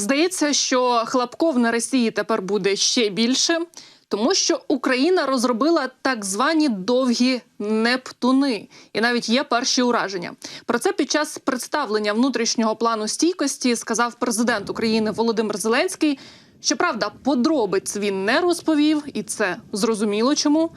Здається, що хлопков на Росії тепер буде ще більше, тому що Україна розробила так звані довгі нептуни, і навіть є перші ураження. Про це під час представлення внутрішнього плану стійкості сказав президент України Володимир Зеленський. Щоправда, подробиць він не розповів, і це зрозуміло чому.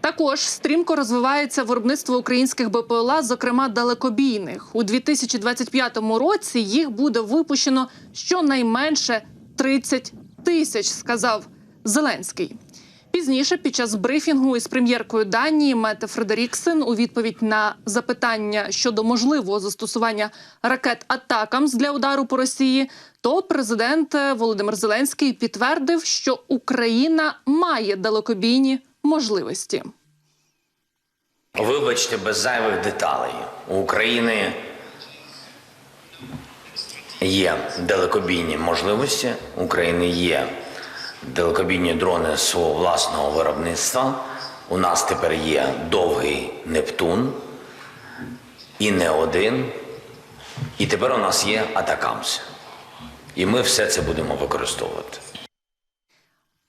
Також стрімко розвивається виробництво українських БПЛА, зокрема далекобійних. У 2025 році їх буде випущено щонайменше 30 тисяч, сказав Зеленський. Пізніше, під час брифінгу із прем'єркою Данії Мете Фредеріксен у відповідь на запитання щодо можливого застосування ракет Атакамс для удару по Росії, то президент е, Володимир Зеленський підтвердив, що Україна має далекобійні можливості. Вибачте, без зайвих деталей. У України є далекобійні можливості, у України є далекобійні дрони свого власного виробництва. У нас тепер є довгий Нептун і не один. І тепер у нас є Атакамс. І ми все це будемо використовувати.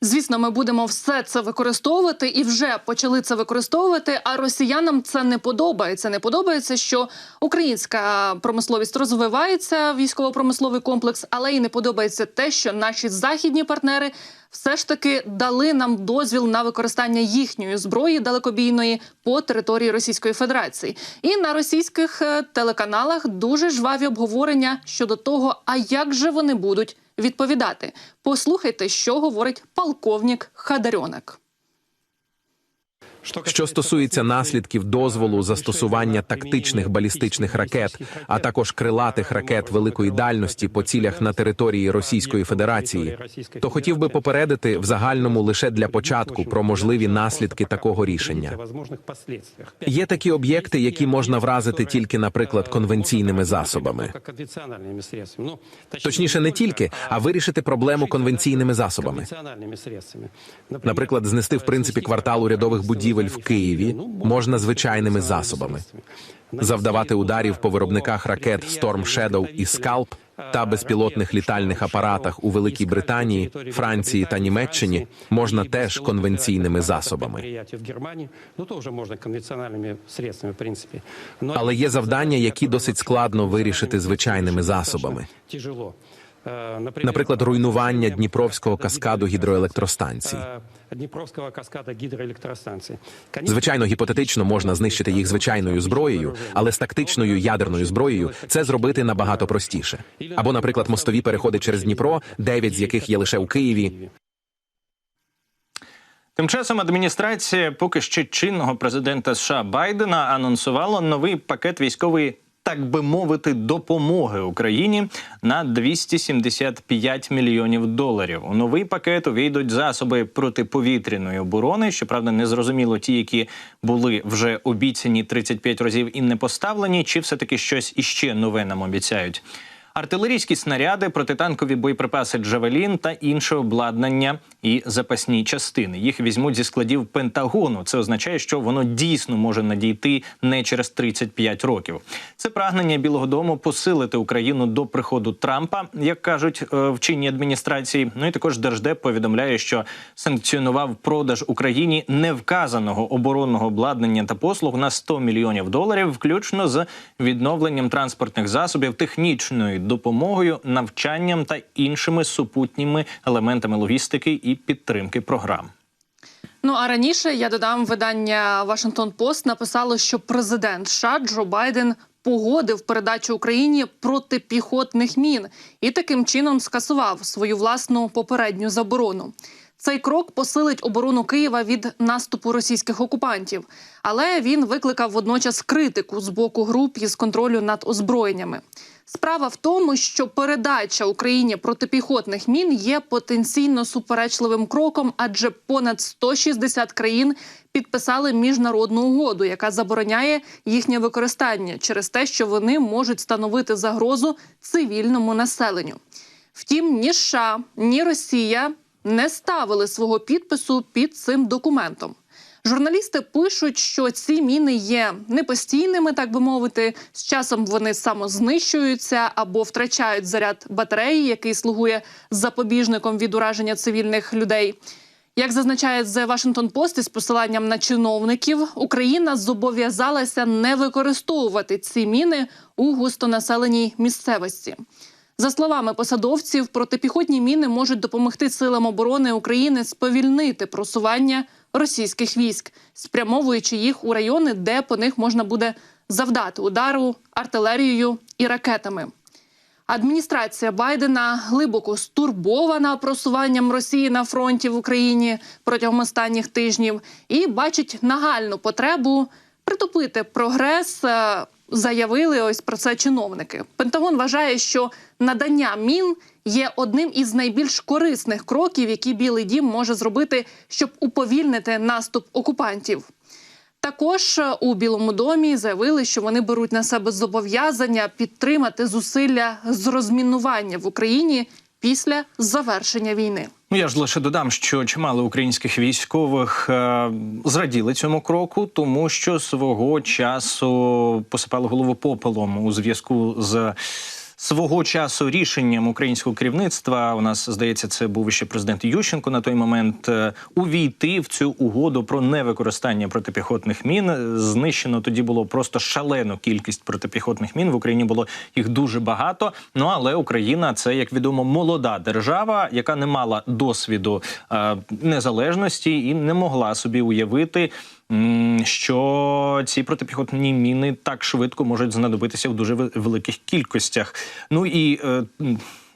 Звісно, ми будемо все це використовувати і вже почали це використовувати. А росіянам це не подобається. Не подобається, що українська промисловість розвивається, військово-промисловий комплекс, але й не подобається те, що наші західні партнери все ж таки дали нам дозвіл на використання їхньої зброї далекобійної по території Російської Федерації. І на російських е, телеканалах дуже жваві обговорення щодо того, а як же вони будуть відповідати. Послухайте, що говорить полковник Хадарьонок. Що стосується наслідків дозволу застосування тактичних балістичних ракет, а також крилатих ракет великої дальності по цілях на території Російської Федерації, то хотів би попередити в загальному лише для початку про можливі наслідки такого рішення. Є такі об'єкти, які можна вразити тільки, наприклад, конвенційними засобами. Точніше, не тільки, а вирішити проблему конвенційними засобами. Наприклад, знести в принципі квартал урядових будівель в Києві можна звичайними засобами. Завдавати ударів по виробниках ракет Storm Shadow і Scalp та безпілотних літальних апаратах у Великій Британії, Франції та Німеччині можна теж конвенційними засобами. Але є завдання, які досить складно вирішити звичайними засобами. Наприклад, руйнування Дніпровського каскаду гідроелектростанцій. Дніпровського каскада гідроелектростанції. Звичайно, гіпотетично можна знищити їх звичайною зброєю, але з тактичною ядерною зброєю це зробити набагато простіше. Або, наприклад, мостові переходи через Дніпро, дев'ять з яких є лише у Києві. Тим часом адміністрація поки ще чинного президента США Байдена анонсувала новий пакет військової. Так би мовити, допомоги Україні на 275 мільйонів доларів. У новий пакет увійдуть засоби протиповітряної оборони. Щоправда, не зрозуміло ті, які були вже обіцяні 35 разів і не поставлені, чи все таки щось іще нове нам обіцяють. Артилерійські снаряди, протитанкові боєприпаси Джавелін та інше обладнання і запасні частини. Їх візьмуть зі складів Пентагону. Це означає, що воно дійсно може надійти не через 35 років. Це прагнення Білого Дому посилити Україну до приходу Трампа, як кажуть е, в чинній адміністрації. Ну і також держдеп повідомляє, що санкціонував продаж Україні невказаного оборонного обладнання та послуг на 100 мільйонів доларів, включно з відновленням транспортних засобів, технічною допомогою, навчанням та іншими супутніми елементами логістики і підтримки програм. Ну а раніше я додам видання Вашингтон Пост написало, що президент США Джо Байден погодив передачу Україні протипіхотних мін і таким чином скасував свою власну попередню заборону. Цей крок посилить оборону Києва від наступу російських окупантів, але він викликав водночас критику з боку груп із контролю над озброєннями. Справа в тому, що передача Україні протипіхотних мін є потенційно суперечливим кроком, адже понад 160 країн підписали міжнародну угоду, яка забороняє їхнє використання через те, що вони можуть становити загрозу цивільному населенню. Втім, ні США, ні Росія не ставили свого підпису під цим документом. Журналісти пишуть, що ці міни є непостійними, так би мовити. З часом вони самознищуються або втрачають заряд батареї, який слугує запобіжником від ураження цивільних людей. Як зазначає The Washington Post із посиланням на чиновників, Україна зобов'язалася не використовувати ці міни у густонаселеній місцевості. За словами посадовців, протипіхотні міни можуть допомогти силам оборони України сповільнити просування російських військ, спрямовуючи їх у райони, де по них можна буде завдати удару артилерією і ракетами. Адміністрація Байдена глибоко стурбована просуванням Росії на фронті в Україні протягом останніх тижнів і бачить нагальну потребу притупити прогрес. Заявили ось про це чиновники. Пентагон вважає, що надання мін є одним із найбільш корисних кроків, які Білий Дім може зробити, щоб уповільнити наступ окупантів. Також е, у Білому домі заявили, що вони беруть на себе зобов'язання підтримати зусилля з розмінування в Україні після завершення війни. Ну я ж лише додам, що чимало українських військових е, зраділи цьому кроку, тому що свого часу посипали голову попелом у зв'язку з. Свого часу рішенням українського керівництва у нас здається, це був ще президент Ющенко на той момент е, увійти в цю угоду про невикористання протипіхотних мін. Знищено тоді було просто шалену кількість протипіхотних мін. В Україні було їх дуже багато. Ну але Україна це як відомо молода держава, яка не мала досвіду е, незалежності і не могла собі уявити. Що ці протипіхотні міни так швидко можуть знадобитися в дуже великих кількостях. Ну і е,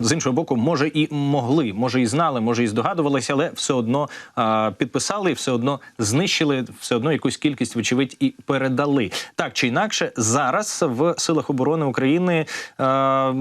з іншого боку, може і могли, може і знали, може і здогадувалися, але все одно е, підписали, все одно знищили, все одно якусь кількість, вочевидь, і передали. Так чи інакше, зараз в силах оборони України е,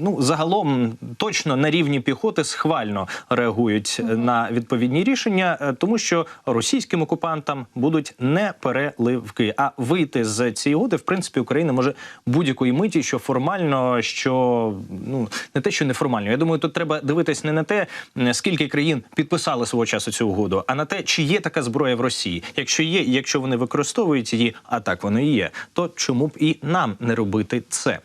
ну загалом точно на рівні піхоти схвально реагують на відповідні рішення, е, тому що російським окупантам будуть не переливки. А вийти з цієї угоди, в принципі, Україна може будь-якої миті, що формально, що ну не те, що неформально. Я думаю, тут треба дивитись не на те, скільки країн підписали свого часу цю угоду, а на те, чи є така зброя в Росії. Якщо є, якщо вони використовують її, а так воно і є, то чому б і нам не робити це?